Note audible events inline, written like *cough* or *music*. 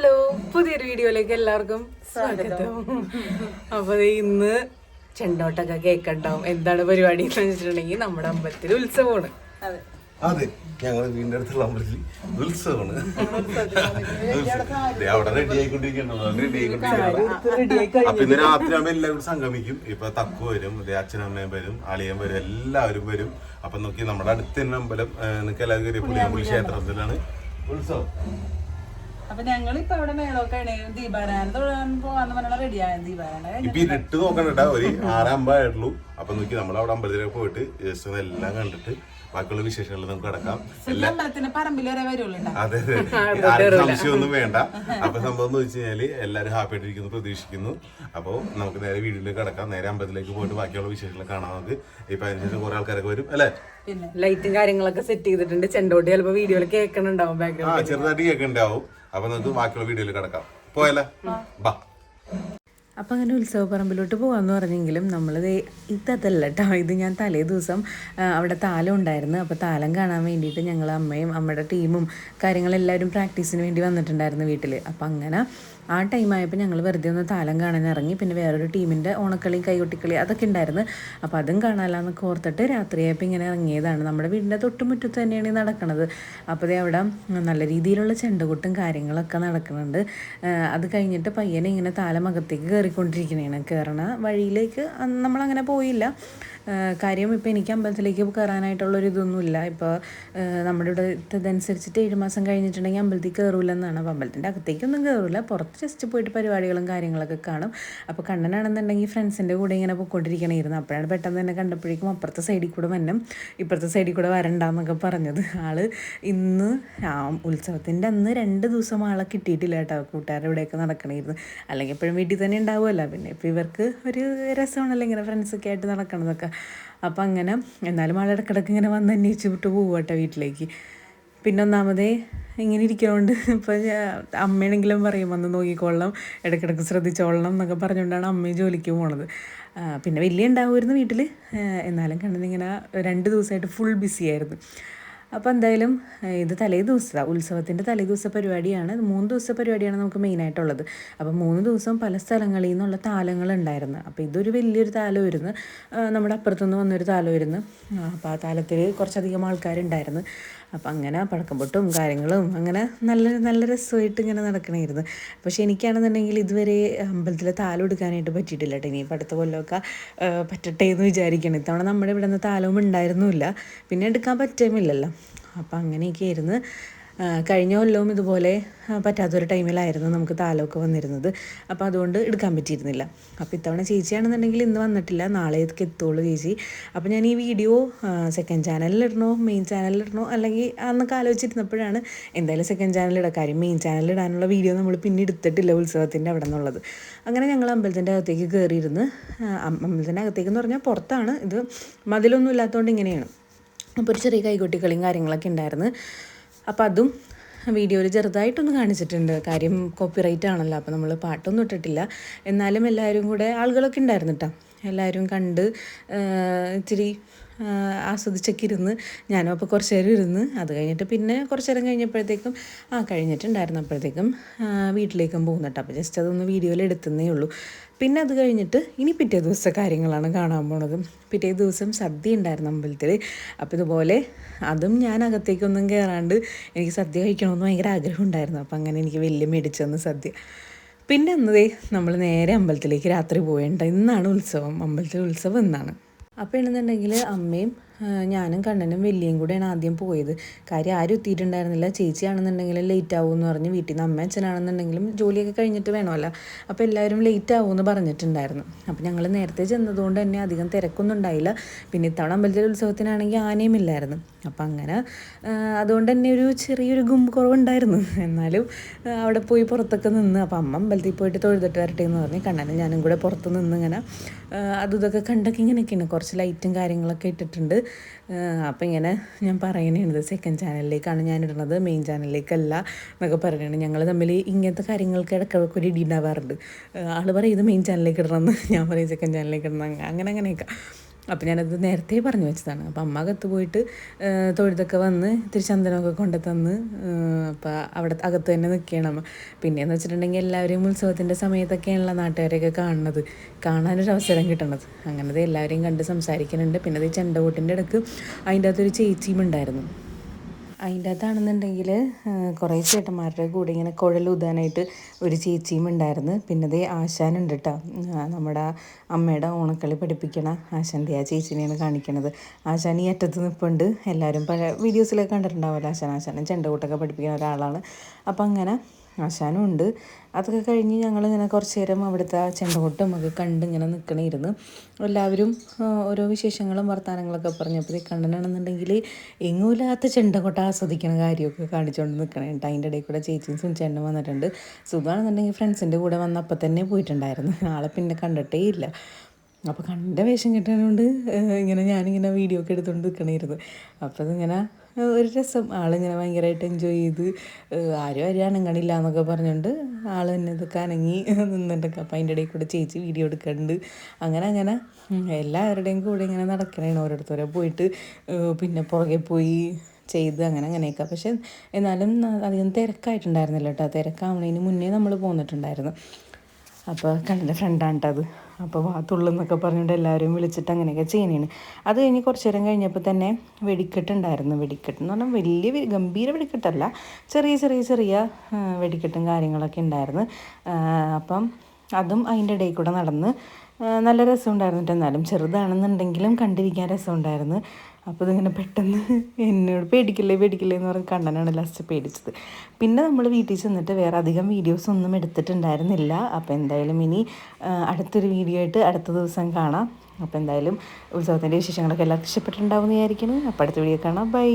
Hello പുതിയൊരു വീഡിയോയിലേക്ക് എല്ലാവർക്കും സ്വാഗതം. അപ്പൊ ഇന്ന് ചെണ്ടോട്ടൊക്കെ കേക്കുണ്ടാവും. എന്താണ് പരിപാടി എന്ന് വെച്ചിട്ടുണ്ടെങ്കിൽ നമ്മുടെ അമ്പലത്തിൽ ഉത്സവമാണ്. അതെ. ഞങ്ങൾ വീടിന്റെ അടുത്തുള്ള അമ്പലത്തിൽ ഉത്സവമാണ്. ദേ അവിടെ റെഡി ആയിക്കൊണ്ടിരിക്കണം റെഡി ആയിക്കൊണ്ടിരിക്കണം അപ്പൊ ഇന്ന് രാത്രി ആകുമ്പോ എല്ലാവരും സംഗമിക്കും. ഇപ്പൊ തക്കു വരും ദേ അച്ഛനമ്മയും വരും അളിയൻ വരും എല്ലാവരും വരും. അപ്പൊ നോക്കി നമ്മുടെ അടുത്ത് തന്നെ അമ്പലം നിങ്ങൾക്ക് എല്ലാവരും പുളിയമ്പുളി ക്ഷേത്രത്തിലാണ് ഉത്സവം. അപ്പൊ ഞങ്ങൾ ഇപ്പൊ ഇവിടെ മേളൊക്കെയാണ് ദീപാരായണം തൊഴാൻ പോവാന്ന് പറഞ്ഞാൽ റെഡിയായ ദീപാരായണം ഇപ്പൊ ഇരുട്ട് നോക്കണ്ട ഒരു ആറാമ്പായിട്ടുള്ളൂ അപ്പൊ നോക്കി നമ്മൾ അവിടെ അമ്പലത്തിലേക്ക് പോയിട്ട് ജസ്റ്റ് ഒന്ന് എല്ലാം കണ്ടിട്ട് ബാക്കിയുള്ള വിശേഷങ്ങളിൽ നമുക്ക് കിടക്കാം. കഴിഞ്ഞ അമ്പലത്തിന്റെ പറമ്പിൽ വരെ വരുള്ളൂ അതെ അതെ സംശയമൊന്നും വേണ്ട. അപ്പൊ സംഭവം എന്ന് വെച്ച് കഴിഞ്ഞാൽ എല്ലാരും ഹാപ്പി ആയിട്ടിരിക്കുന്നു പ്രതീക്ഷിക്കുന്നു. അപ്പൊ നമുക്ക് നേരെ വീട്ടിലേക്ക് കിടക്കാം. നേരെ അമ്പലത്തിലേക്ക് പോയിട്ട് ബാക്കിയുള്ള വിശേഷങ്ങൾ കാണാം നമുക്ക്. ഇപ്പൊ അതിനുശേഷം കുറെ ആൾക്കാരൊക്കെ വരും അല്ലെ? പിന്നെ. ലൈറ്റും കാര്യങ്ങളൊക്കെ സെറ്റ് ചെയ്തിട്ടുണ്ട്. ചെണ്ടോട്ടി ചിലപ്പോ വീഡിയോയിൽ കേൾക്കണുണ്ടാവും ആ ചെറുതായിട്ട് കേൾക്കണ്ടാവും. അപ്പൊ നമുക്ക് ബാക്കിയുള്ള വീഡിയോയിൽ കിടക്കാം. പോയല്ലേ? ബാ. അപ്പം അങ്ങനെ ഉത്സവ പറമ്പിലോട്ട് പോകാമെന്ന് പറഞ്ഞെങ്കിലും നമ്മൾ ഇത്തല്ല കേട്ടോ ഇത് ഞാൻ തലേ ദിവസം അവിടെ താലം ഉണ്ടായിരുന്നു. അപ്പോൾ താലം കാണാൻ വേണ്ടിയിട്ട് ഞങ്ങൾ അമ്മയും അമ്മയുടെ ടീമും കാര്യങ്ങളെല്ലാവരും പ്രാക്ടീസിന് വേണ്ടി വന്നിട്ടുണ്ടായിരുന്നു വീട്ടിൽ അപ്പം അങ്ങനെ ആ ടൈം ആയപ്പോൾ ഞങ്ങൾ വെറുതെ ഒന്ന് താലം കാണാൻ ഇറങ്ങി. പിന്നെ വേറൊരു ടീമിന്റെ ഓണക്കളി കൈകൊട്ടിക്കളി അതൊക്കെ ഉണ്ടായിരുന്നു അപ്പോൾ അതും കാണാമെന്നൊക്കെ ഓർത്തിട്ട് രാത്രിയായപ്പോൾ ഇങ്ങനെ ഇറങ്ങിയതാണ്. നമ്മുടെ വീടിന്റെ തൊട്ടുമുറ്റത്ത് തന്നെയാണ് നടക്കുന്നത് അപ്പോൾ അവിടെ നല്ല രീതിയിലുള്ള ചെണ്ടകൊട്ടും കാര്യങ്ങളൊക്കെ നടക്കുന്നുണ്ട് അത് കഴിഞ്ഞിട്ട് പയ്യനെ ഇങ്ങനെ താലമകത്തേക്ക് കയറിക്കൊണ്ടിരിക്കണേണ് കയറണ വഴിയിലേക്ക് നമ്മളങ്ങനെ പോയില്ല. കാര്യം ഇപ്പോൾ എനിക്ക് അമ്പലത്തിലേക്ക് കയറാനായിട്ടുള്ളൊരു ഇതൊന്നുമില്ല. ഇപ്പോൾ നമ്മുടെ ഇവിടെ ഇതനുസരിച്ചിട്ട് ഏഴ് മാസം കഴിഞ്ഞിട്ടുണ്ടെങ്കിൽ അമ്പലത്തിൽ കയറൂലെന്നാണ് അപ്പോൾ അമ്പലത്തിന്റെ അകത്തേക്കൊന്നും കയറില്ല പുറത്ത് ജസ്റ്റ് പോയിട്ട് പരിപാടികളും കാര്യങ്ങളൊക്കെ കാണും. അപ്പോൾ കണ്ണനാണെന്നുണ്ടെങ്കിൽ ഫ്രണ്ട്സിന്റെ കൂടെ ഇങ്ങനെ പോയിക്കൊണ്ടിരിക്കണമായിരുന്നു അപ്പോഴാണ് പെട്ടെന്ന് തന്നെ കണ്ടപ്പോഴേക്കും അപ്പുറത്തെ സൈഡിൽ കൂടെ വന്നും. ഇപ്പുറത്തെ സൈഡിൽ കൂടെ വരണ്ടെന്നൊക്കെ പറഞ്ഞത്. ആൾ ഇന്ന് ആ ഉത്സവത്തിന്റെ അന്ന് രണ്ട് ദിവസം ആളെ കിട്ടിയിട്ടില്ല കേട്ടോ. കൂട്ടുകാരുടെ ഇവിടെയൊക്കെ നടക്കണമായിരുന്നു അല്ലെങ്കിൽ എപ്പോഴും വീട്ടിൽ തന്നെ ഉണ്ടാവുമല്ലോ. പിന്നെ ഇപ്പോൾ ഇവർക്ക് ഒരു രസമാണല്ലോ ഇങ്ങനെ ഫ്രണ്ട്സൊക്കെ ആയിട്ട് നടക്കണതൊക്കെ. അപ്പം അങ്ങനെ എന്നാലും ആൾ ഇടക്കിടക്ക് ഇങ്ങനെ വന്ന് അന്വേഷിച്ച് വിട്ട് പോകും കേട്ടോ വീട്ടിലേക്ക്. പിന്നെ ഒന്നാമതേ ഇങ്ങനെ ഇരിക്കുന്നതുകൊണ്ട് ഇപ്പോൾ അമ്മയാണെങ്കിലും പറയും വന്ന് നോക്കിക്കൊള്ളണം ഇടയ്ക്കിടയ്ക്ക് ശ്രദ്ധിച്ചോളണം എന്നൊക്കെ പറഞ്ഞുകൊണ്ടാണ് അമ്മയും ജോലിക്ക് പോണത്. പിന്നെ വലിയ ഉണ്ടാവുമായിരുന്നു വീട്ടിൽ എന്നാലും കണ്ടതിങ്ങനെ രണ്ട് ദിവസമായിട്ട് ഫുൾ ബിസി ആയിരുന്നു. അപ്പോൾ എന്തായാലും ഇത് തലേ ദിവസമാണ് ഉത്സവത്തിന്റെ തലേ ദിവസ പരിപാടിയാണ് മൂന്ന് ദിവസ പരിപാടിയാണ് നമുക്ക് മെയിനായിട്ടുള്ളത് അപ്പോൾ മൂന്ന് ദിവസം പല സ്ഥലങ്ങളിൽ നിന്നുള്ള താലങ്ങളുണ്ടായിരുന്നു. അപ്പോൾ ഇതൊരു വലിയൊരു താലമായിരുന്നു. നമ്മുടെ അപ്പുറത്തുനിന്ന് വന്നൊരു താലമായിരുന്നു. അപ്പോൾ ആ താലത്തിൽ കുറച്ചധികം ആൾക്കാരുണ്ടായിരുന്നു. അപ്പം അങ്ങനെ പടക്കം പൊട്ടും കാര്യങ്ങളും അങ്ങനെ നല്ല നല്ല രസമായിട്ട് ഇങ്ങനെ നടക്കണമായിരുന്നു പക്ഷേ എനിക്കാണെന്നുണ്ടെങ്കിൽ ഇതുവരെ അമ്പലത്തിൽ താലം എടുക്കാനായിട്ട് പറ്റിയിട്ടില്ല കേട്ടോ. ഇനി അടുത്ത കൊല്ലമൊക്കെ പറ്റട്ടെ എന്ന് വിചാരിക്കണം. ഇത്തവണ നമ്മുടെ ഇവിടെ നിന്ന് താലവും ഉണ്ടായിരുന്നില്ല പിന്നെ എടുക്കാൻ പറ്റുമില്ലല്ലോ അപ്പം അങ്ങനെയൊക്കെ ആയിരുന്നു കഴിഞ്ഞ കൊല്ലവും ഇതുപോലെ പറ്റാത്തൊരു ടൈമിലായിരുന്നു നമുക്ക് താലമൊക്കെ വന്നിരുന്നത്. അപ്പോൾ അതുകൊണ്ട് എടുക്കാൻ പറ്റിയിരുന്നില്ല. അപ്പോൾ ഇത്തവണ ചേച്ചിയാണെന്നുണ്ടെങ്കിൽ ഇന്ന് വന്നിട്ടില്ല. നാളേക്ക് എത്തുള്ളൂ ചേച്ചി. അപ്പോൾ ഞാൻ ഈ വീഡിയോ സെക്കൻഡ് ചാനലിലിടണോ മെയിൻ ചാനലിലിടണോ അല്ലെങ്കിൽ അന്നൊക്കെ ആലോചിച്ചിരുന്നപ്പോഴാണ് എന്തായാലും സെക്കൻഡ് ചാനലിൽ ഇടാം. കാര്യം മെയിൻ ചാനലിടാനുള്ള വീഡിയോ നമ്മൾ പിന്നെ എടുത്തിട്ടില്ല ഉത്സവത്തിന്റെ അവിടെ നിന്നുള്ളത്. അങ്ങനെ ഞങ്ങൾ അമ്പലത്തിന്റെ അകത്തേക്ക് കയറിയിരുന്ന് അമ്പലത്തിന്റെ അകത്തേക്ക് എന്ന് പറഞ്ഞാൽ പുറത്താണ്. ഇത് മതിലൊന്നും ഇല്ലാത്തതുകൊണ്ട് ഇങ്ങനെയാണ്. അപ്പോൾ ഒരു ചെറിയ കൈകൊട്ടിക്കളിയും കാര്യങ്ങളൊക്കെ ഉണ്ടായിരുന്നു. അപ്പോൾ അതും വീഡിയോയിൽ ചെറുതായിട്ടൊന്ന് കാണിച്ചിട്ടുണ്ട്. കാര്യം കോപ്പിറൈറ്റ് ആണല്ലോ അപ്പോൾ നമ്മൾ പാട്ടൊന്നും ഇട്ടിട്ടില്ല. എന്നാലും എല്ലാവരും കൂടെ ആളുകളൊക്കെ ഉണ്ടായിരുന്നു കേട്ടോ എല്ലാവരും കണ്ട് ഇച്ചിരി ആസ്വദിച്ചൊക്കെ ഇരുന്ന് ഞാനും അപ്പോൾ കുറച്ച് നേരം ഇരുന്ന് അത് കഴിഞ്ഞിട്ട് പിന്നെ കുറച്ച് നേരം കഴിഞ്ഞപ്പോഴത്തേക്കും ആ കഴിഞ്ഞിട്ടുണ്ടായിരുന്നപ്പോഴത്തേക്കും വീട്ടിലേക്കും പോകുന്നുണ്ട് അപ്പോൾ ജസ്റ്റ് അതൊന്ന് വീഡിയോയിൽ എടുത്തുന്നേ ഉള്ളൂ. പിന്നെ അത് കഴിഞ്ഞിട്ട് ഇനി പിറ്റേ ദിവസത്തെ കാര്യങ്ങളാണ് കാണാൻ പോണത്. പിറ്റേ ദിവസം സദ്യ ഉണ്ടായിരുന്നു അമ്പലത്തിൽ അപ്പോൾ ഇതുപോലെ അതും ഞാൻ അകത്തേക്കൊന്നും കയറാണ്ട് എനിക്ക് സദ്യ കഴിക്കണമെന്ന് ഭയങ്കര ആഗ്രഹം ഉണ്ടായിരുന്നു. അപ്പോൾ അങ്ങനെ എനിക്ക് വലിയ മേടിച്ചു സദ്യ. പിന്നെ അന്നതേ നമ്മൾ നേരെ അമ്പലത്തിലേക്ക് രാത്രി പോയേണ്ട. ഇന്നാണ് ഉത്സവം. അമ്പലത്തിലെ ഉത്സവം ഇന്നാണ്. അപ്പോൾ എന്നുണ്ടെങ്കിൽ അമ്മയും ഞാനും കണ്ണനും വലിയും കൂടെയാണ് ആദ്യം പോയത്. കാര്യം ആരും എത്തിയിട്ടുണ്ടായിരുന്നില്ല. ചേച്ചിയാണെന്നുണ്ടെങ്കിൽ ലേറ്റ് ആവും എന്ന് പറഞ്ഞ് വീട്ടിൽ നിന്ന് അമ്മ അച്ഛനാണെന്നുണ്ടെങ്കിലും ജോലിയൊക്കെ കഴിഞ്ഞിട്ട് വേണമല്ലോ. അപ്പോൾ എല്ലാവരും ലേറ്റ് ആവും എന്ന് പറഞ്ഞിട്ടുണ്ടായിരുന്നു. അപ്പോൾ ഞങ്ങൾ നേരത്തെ ചെന്നതുകൊണ്ട് തന്നെ അധികം തിരക്കൊന്നും ഉണ്ടായില്ല. പിന്നെ ഇത്തവണ അമ്പലത്തിലെ ഉത്സവത്തിനാണെങ്കിൽ ആനയും ഇല്ലായിരുന്നു. അപ്പം അങ്ങനെ അതുകൊണ്ട് തന്നെ ഒരു ചെറിയൊരു ഗും കുറവുണ്ടായിരുന്നു *laughs* എന്നാലും അവിടെ പോയി പുറത്തൊക്കെ നിന്ന് അപ്പം അമ്മ അമ്പലത്തിൽ പോയിട്ട് തൊഴുതിട്ട് വരട്ടെ എന്ന് പറഞ്ഞ് കണ്ണനും ഞാനും കൂടെ പുറത്ത് നിന്ന് ഇങ്ങനെ അതും ഇതൊക്കെ കണ്ടൊക്കെ ഇങ്ങനെയൊക്കെയാണ്. കുറച്ച് ലൈറ്റും കാര്യങ്ങളൊക്കെ ഇട്ടിട്ടുണ്ട്. അപ്പം ഇങ്ങനെ ഞാൻ പറയണത് സെക്കൻഡ് ചാനലിലേക്കാണ് ഞാൻ ഇടുന്നത് മെയിൻ ചാനലിലേക്കല്ല എന്നൊക്കെ പറയുന്നത്. ഞങ്ങൾ തമ്മിൽ ഇങ്ങനത്തെ കാര്യങ്ങൾക്ക് ഇടയ്ക്കിടയ്ക്ക് ഒരു ഇടി ആൾ പറയും ഇത് മെയിൻ ചാനലിലേക്ക് ഇടണമെന്ന് ഞാൻ പറയും സെക്കൻഡ് ചാനലിലേക്ക് ഇടണം. അങ്ങനെ അങ്ങനെയൊക്കെ. അപ്പോൾ ഞാനത് നേരത്തെ പറഞ്ഞു വെച്ചതാണ്. അപ്പോൾ അമ്മ അകത്ത് പോയിട്ട് തൊഴുതൊക്കെ വന്ന് ഇത്തിരി ചന്ദനമൊക്കെ കൊണ്ട് തന്ന് അപ്പോൾ അവിടെ അകത്ത് തന്നെ നിൽക്കുകയാണ് അമ്മ. പിന്നെയെന്ന് വെച്ചിട്ടുണ്ടെങ്കിൽ എല്ലാവരെയും ഉത്സവത്തിന്റെ സമയത്തൊക്കെയാണല്ലോ നാട്ടുകാരെയൊക്കെ കാണുന്നത്. കാണാനൊരു അവസരം കിട്ടണത്. അങ്ങനത്തെ എല്ലാവരെയും കണ്ട് സംസാരിക്കുന്നുണ്ട് പിന്നെ അത് ചെണ്ടകൂട്ടിന്റെ ഇടയ്ക്ക് അതിന്റെ അകത്തൊരു ചേച്ചിയും ഉണ്ടായിരുന്നു. അതിന്റെ അകത്താണെന്നുണ്ടെങ്കിൽ കുറേ ചേട്ടന്മാരുടെ കൂടെ ഇങ്ങനെ കുഴലൂതാനായിട്ട് ഒരു ചേച്ചിയും ഉണ്ടായിരുന്നു. പിന്നെ ദേ ആശാനുണ്ട് കേട്ടോ നമ്മുടെ അമ്മയുടെ ഓണക്കളി പഠിപ്പിക്കണ ആശാന്റെ ആ ചേച്ചിനെയാണ് കാണിക്കണത്. ആശാൻ ഈ അറ്റത്ത് നിൽപ്പുണ്ട് എല്ലാവരും പഴയ വീഡിയോസിലൊക്കെ കണ്ടിട്ടുണ്ടാവുമല്ലോ ആശാൻ. ആശാനും ചെണ്ടകൂട്ടൊക്കെ പഠിപ്പിക്കുന്ന ഒരാളാണ്. അപ്പം അങ്ങനെ ആശാനും ഉണ്ട്. അതൊക്കെ കഴിഞ്ഞ് ഞങ്ങളിങ്ങനെ കുറച്ച് നേരം അവിടുത്തെ ആ ചെണ്ടകൊട്ടും ഒക്കെ കണ്ട് ഇങ്ങനെ നിൽക്കണമായിരുന്നു എല്ലാവരും ഓരോ വിശേഷങ്ങളും വർത്തമാനങ്ങളൊക്കെ പറഞ്ഞപ്പോൾ ഈ കണ്ണനാണെന്നുണ്ടെങ്കിൽ എങ്ങുമില്ലാത്ത ചെണ്ടകൊട്ട ആസ്വദിക്കണ കാര്യമൊക്കെ കാണിച്ചുകൊണ്ട് നിൽക്കണേ കേട്ടോ. അതിന്റെ ഇടയിൽ കൂടെ ചേച്ചിയും സുനിച്ചേട്ടനും വന്നിട്ടുണ്ട്. സുഖമാണെന്നുണ്ടെങ്കിൽ ഫ്രണ്ട്സിന്റെ കൂടെ വന്നപ്പോൾ തന്നെ പോയിട്ടുണ്ടായിരുന്നു. ആളെ പിന്നെ കണ്ടിട്ടേ ഇല്ല. അപ്പോൾ കണ്ട വേഷം കിട്ടാനുകൊണ്ട് ഇങ്ങനെ ഞാനിങ്ങനെ വീഡിയോ ഒക്കെ എടുത്തുകൊണ്ട് നിൽക്കണമായിരുന്നു അപ്പോൾ അതിങ്ങനെ ഒരു രസം. ആളിങ്ങനെ ഭയങ്കരമായിട്ട് എൻജോയ് ചെയ്ത് ആരും ആരും അനങ്ങണില്ല എന്നൊക്കെ പറഞ്ഞുകൊണ്ട് ആൾ തന്നെ ഇതൊക്കെ അനങ്ങി നിന്നിട്ടൊക്കെ അപ്പം അതിന്റെ ഇടയിൽ കൂടെ ചേച്ചി വീഡിയോ എടുക്കുന്നുണ്ട് അങ്ങനെ അങ്ങനെ എല്ലാവരുടെയും കൂടെ ഇങ്ങനെ നടക്കണേണ്. ഓരോരുത്തരെ പോയിട്ട് പിന്നെ പുറകെ പോയി ചെയ്ത് അങ്ങനെ അങ്ങനെയൊക്കെ. പക്ഷെ എന്നാലും അധികം തിരക്കായിട്ടുണ്ടായിരുന്നില്ല കേട്ടോ. തിരക്കാവുന്നതിന് മുന്നേ നമ്മൾ പോന്നിട്ടുണ്ടായിരുന്നു. അപ്പോൾ കണ്ണിന്റെ ഫ്രണ്ടാണ് കേട്ടോ അത്. അപ്പോൾ വാത്തുള്ളെന്നൊക്കെ പറഞ്ഞുകൊണ്ട് എല്ലാവരും വിളിച്ചിട്ട് അങ്ങനെയൊക്കെ ചെയ്യണേണ് അത് കഴിഞ്ഞ് കുറച്ച് നേരം കഴിഞ്ഞപ്പോൾ തന്നെ വെടിക്കെട്ടുണ്ടായിരുന്നു വെടിക്കെട്ട് എന്ന് പറഞ്ഞാൽ വലിയ ഗംഭീര വെടിക്കെട്ടല്ല ചെറിയ ചെറിയ ചെറിയ വെടിക്കെട്ടും കാര്യങ്ങളൊക്കെ ഉണ്ടായിരുന്നു. അപ്പം അതും അതിന്റെ ഇടയിൽ കൂടെ നടന്ന് നല്ല രസമുണ്ടായിരുന്നു ട്ടോ. എന്നാലും. ചെറുതാണെന്നുണ്ടെങ്കിലും കണ്ടിരിക്കാൻ രസമുണ്ടായിരുന്നു. അപ്പോൾ ഇതിങ്ങനെ പെട്ടെന്ന് എന്നോട് പേടിക്കില്ലേ പേടിക്കില്ലേ എന്ന് പറഞ്ഞ് കണ്ണനാണ് ലാസ്റ്റ് പേടിച്ചത്. പിന്നെ നമ്മൾ വീട്ടിൽ ചെന്നിട്ട് വേറെ അധികം വീഡിയോസ് ഒന്നും എടുത്തിട്ടുണ്ടായിരുന്നില്ല. അപ്പോൾ എന്തായാലും ഇനി അടുത്തൊരു വീഡിയോ ആയിട്ട് അടുത്ത ദിവസം കാണാം. അപ്പോൾ എന്തായാലും ഉത്സവത്തിന്റെ വിശേഷങ്ങളൊക്കെ എല്ലാവർക്കും ഇഷ്ടപ്പെട്ടിട്ടുണ്ടാവും എന്ന് വിചാരിക്കുന്നു. അപ്പോൾ അടുത്ത വീഡിയോ കാണാം. ബൈ